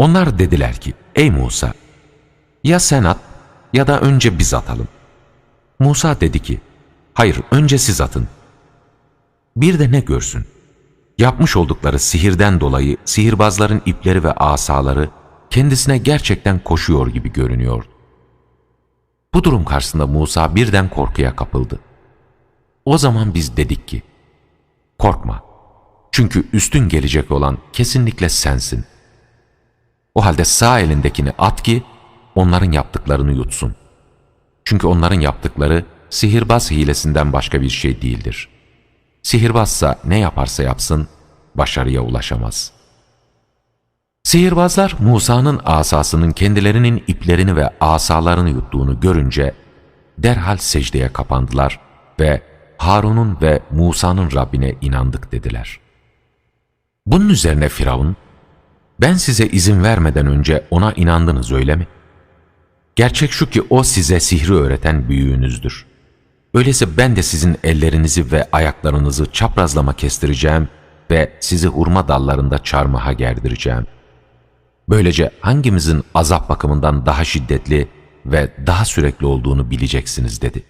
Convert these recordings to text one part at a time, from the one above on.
Onlar dediler ki, ey Musa, ya sen at ya da önce biz atalım. Musa dedi ki, hayır önce siz atın. Bir de ne görsün? Yapmış oldukları sihirden dolayı sihirbazların ipleri ve asaları kendisine gerçekten koşuyor gibi görünüyordu. Bu durum karşısında Musa birden korkuya kapıldı. O zaman biz dedik ki, korkma. Çünkü üstün gelecek olan kesinlikle sensin. O halde sağ elindekini at ki onların yaptıklarını yutsun. Çünkü onların yaptıkları sihirbaz hilesinden başka bir şey değildir. Sihirbazsa ne yaparsa yapsın başarıya ulaşamaz. Sihirbazlar Musa'nın asasının kendilerinin iplerini ve asalarını yuttuğunu görünce derhal secdeye kapandılar ve Harun'un ve Musa'nın Rabbine inandık dediler. Bunun üzerine Firavun, ben size izin vermeden önce ona inandınız öyle mi? Gerçek şu ki o size sihri öğreten büyüğünüzdür. Öyleyse ben de sizin ellerinizi ve ayaklarınızı çaprazlama kestireceğim ve sizi hurma dallarında çarmıha gerdireceğim. Böylece hangimizin azap bakımından daha şiddetli ve daha sürekli olduğunu bileceksiniz dedi.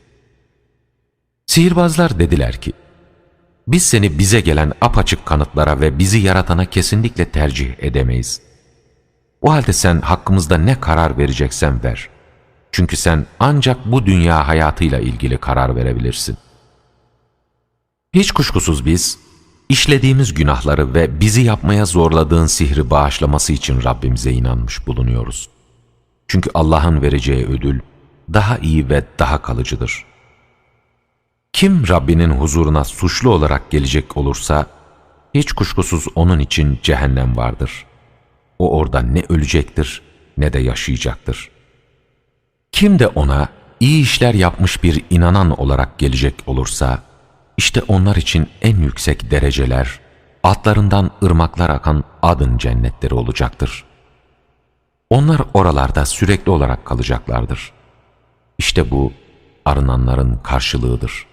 Sihirbazlar dediler ki, biz seni bize gelen apaçık kanıtlara ve bizi yaratana kesinlikle tercih edemeyiz. O halde sen hakkımızda ne karar vereceksen ver. Çünkü sen ancak bu dünya hayatıyla ilgili karar verebilirsin. Hiç kuşkusuz biz, işlediğimiz günahları ve bizi yapmaya zorladığın sihri bağışlaması için Rabbimize inanmış bulunuyoruz. Çünkü Allah'ın vereceği ödül daha iyi ve daha kalıcıdır. Kim Rabbinin huzuruna suçlu olarak gelecek olursa, hiç kuşkusuz onun için cehennem vardır. O orada ne ölecektir ne de yaşayacaktır. Kim de ona iyi işler yapmış bir inanan olarak gelecek olursa, işte onlar için en yüksek dereceler, altlarından ırmaklar akan adın cennetleri olacaktır. Onlar oralarda sürekli olarak kalacaklardır. İşte bu arınanların karşılığıdır.''